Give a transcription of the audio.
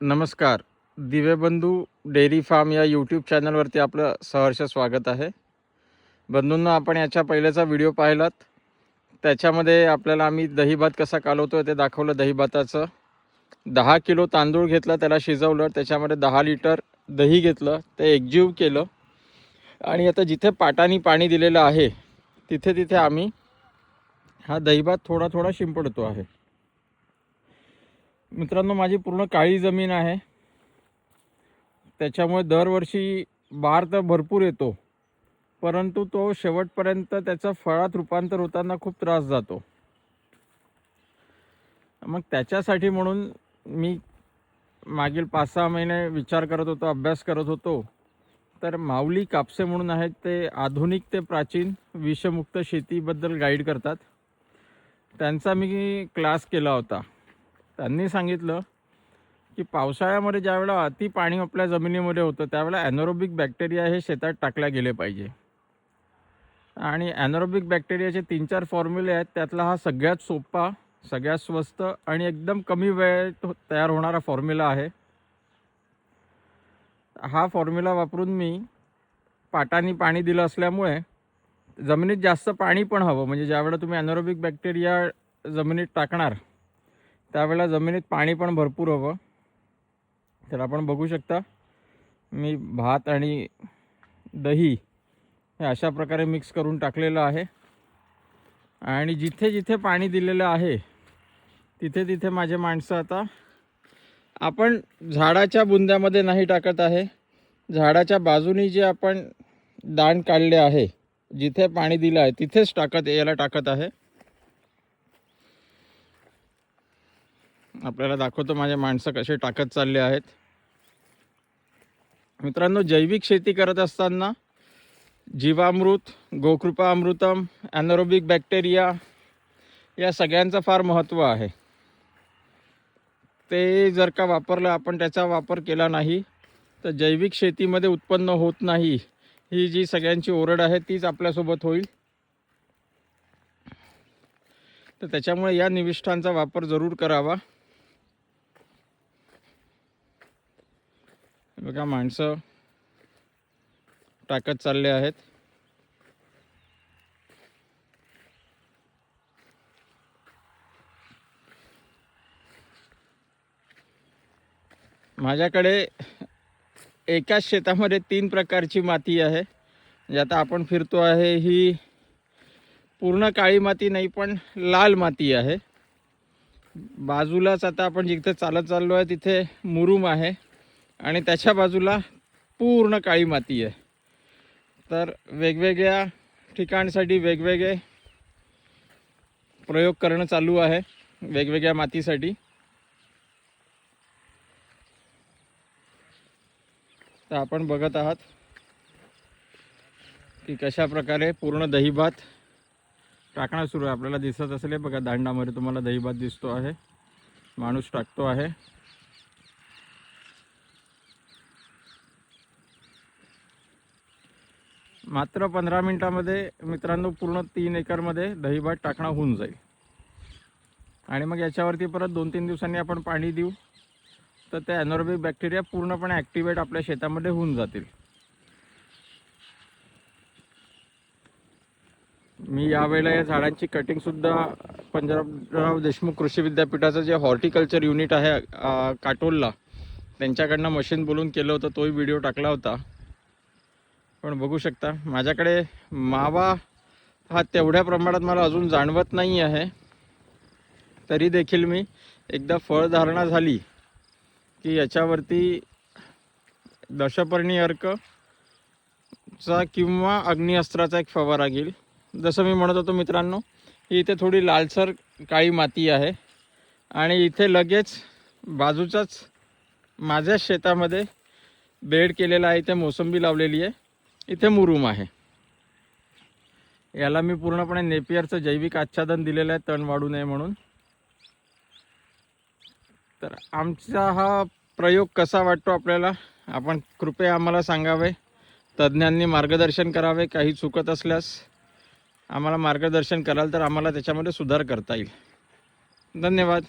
नमस्कार. Divyabandhu dairy farm या YouTube चॅनलवरती आपलं सहर्ष स्वागत आहे. बंधूंना आपण याच्या पहिल्याचा व्हिडिओ पाहिलात. त्याच्यामध्ये आपल्याला आम्ही दहीभात कसा कालवतो ते दाखवलं दहीभाताचं दहा किलो तांदूळ घेतला त्याला शिजवलं त्याच्यामध्ये दहा लिटर दही घेतलं ते एकजीव केलं. आणि आता जिथे पाटानी पाणी दिलेलं आहे तिथे तिथे आम्ही हा दहीभात थोडा थोडा शिंपडतो आहे. मित्रांनो माझी पूर्ण काळी जमीन आहे. त्याच्यामुळे दरवर्षी बार तर भरपूर येतो. परंतु तो शेवटपर्यंत त्याचं फळात रूपांतर होताना खूप त्रास जातो. मग त्याच्यासाठी म्हणून मी मागील पाच सहा महिने विचार करत होतो अभ्यास करत होतो. तर माऊली कापसे म्हणून आहेत ते आधुनिक ते प्राचीन विषमुक्त शेतीबद्दल गाईड करतात. त्यांचा मी क्लास केला होता. त्यांनी सांगितलं की पावसाळ्यामध्ये ज्यावेळेला अति पाणी आपल्या जमिनीमध्ये होतं त्यावेळेला ॲनोरोबिक बॅक्टेरिया हे शेतात टाकल्या गेले पाहिजे. आणि ॲनोरोबिक बॅक्टेरियाचे तीन चार फॉर्म्युले आहेत त्यातला हा सगळ्यात सोपा सगळ्यात स्वस्त आणि एकदम कमी वेळेत हो, तयार होणारा फॉर्म्युला आहे. हा फॉर्म्युला वापरून मी पाटाने पाणी दिलं असल्यामुळे जमिनीत जास्त पाणी पण हवं. म्हणजे ज्यावेळेला तुम्ही ॲनोरोबिक बॅक्टेरिया जमिनीत टाकणार त्यावेळेला जमिनीत पाणी पण भरपूर हवं. तर आपण बघू शकता मी भात आणि दही हे अशा प्रकारे मिक्स करून टाकलेलं आहे. आणि जिथे जिथे पाणी दिलेलं आहे तिथे तिथे माझे माणसं आता आपण झाडाच्या बुंद्यामध्ये नाही टाकत आहे. झाडाच्या बाजूनी जे आपण दाण काढले आहे जिथे पाणी दिलं आहे तिथेच टाकत याला टाकत आहे. आपल्याला दाखवतो माझे माणसं कसे टाकत चालले आहेत. मित्रांनो जैविक शेती करत असताना जीवामृत गोकृपा अमृतम ॲनोरोबिक बॅक्टेरिया या सगळ्यांचं फार महत्त्व आहे. ते जर का वापरलं आपण त्याचा वापर केला नाही तर जैविक शेतीमध्ये उत्पन्न होत नाही. ही जी सगळ्यांची ओरड आहे तीच आपल्यासोबत होईल. तर त्याच्यामुळे या निविष्ठांचा वापर जरूर करावा. बघा माणसं टाकत चालले आहेत. माझ्याकडे एकाच शेतामध्ये तीन प्रकारची माती आहे. म्हणजे आता आपण फिरतो आहे ही पूर्ण काळी माती नाही पण लाल माती आहे. बाजूलाच आता आपण जिथे चालत चाललो आहे तिथे मुरुम आहे. आणि त्याच्या बाजूला पूर्ण काळी माती आहे. तर वेगवेगळ्या ठिकाणसाठी वेगवेगळे प्रयोग करणं चालू आहे वेगवेगळ्या मातीसाठी. तर आपण बघत आहात की कशा प्रकारे पूर्ण दहीभात टाकणं सुरू आहे. आपल्याला दिसत असेल बघा दांडामध्ये तुम्हाला दहीभात दिसतो आहे माणूस टाकतो आहे. मात्र पंधरा मिनिटामध्ये मित्रांनो पूर्ण तीन एकरमध्ये दहीभात टाकणं होऊन जाईल. आणि मग याच्यावरती परत दोन तीन दिवसांनी आपण पाणी देऊ. तर ते ॲनोरोबिक बॅक्टेरिया पूर्णपणे ॲक्टिवेट आपल्या शेतामध्ये होऊन जातील. मी यावेळेला या झाडांची कटिंगसुद्धा पंजाबराव देशमुख कृषी विद्यापीठाचं जे हॉर्टिकल्चर युनिट आहे काटोलला त्यांच्याकडनं मशीन बोलून केलं होतं तोही व्हिडिओ टाकला होता. पण बघू शकता. माझ्याकडे मावा हा तेवढ्या प्रमाणात मला अजून जाणवत नाही आहे. तरी देखील मी एकदा फळधारणा झाली की याच्यावरती दशपर्णी अर्कचा किंवा अग्निअस्त्राचा एक फवारा घेईल. जसं मी म्हणत होतो मित्रांनो ही इथे थोडी लालसर काळी माती आहे आणि इथे लगेच बाजूच्याच माझ्याच शेतामध्ये बेड केलेला आहे इथे मोसंबी लावलेली आहे. इथे मुरुम आहे. याला मी पूर्णपणे नेपियरचं जैविक आच्छादन दिलेलं आहे तण वाढू नये म्हणून. तर आमचा हा प्रयोग कसा वाटतो आपल्याला? आपण कृपया आम्हाला सांगावे. तज्ज्ञांनी मार्गदर्शन करावे काही चुकत असल्यास आम्हाला मार्गदर्शन कराल तर आम्हाला त्याच्यामध्ये सुधार करता येईल. धन्यवाद.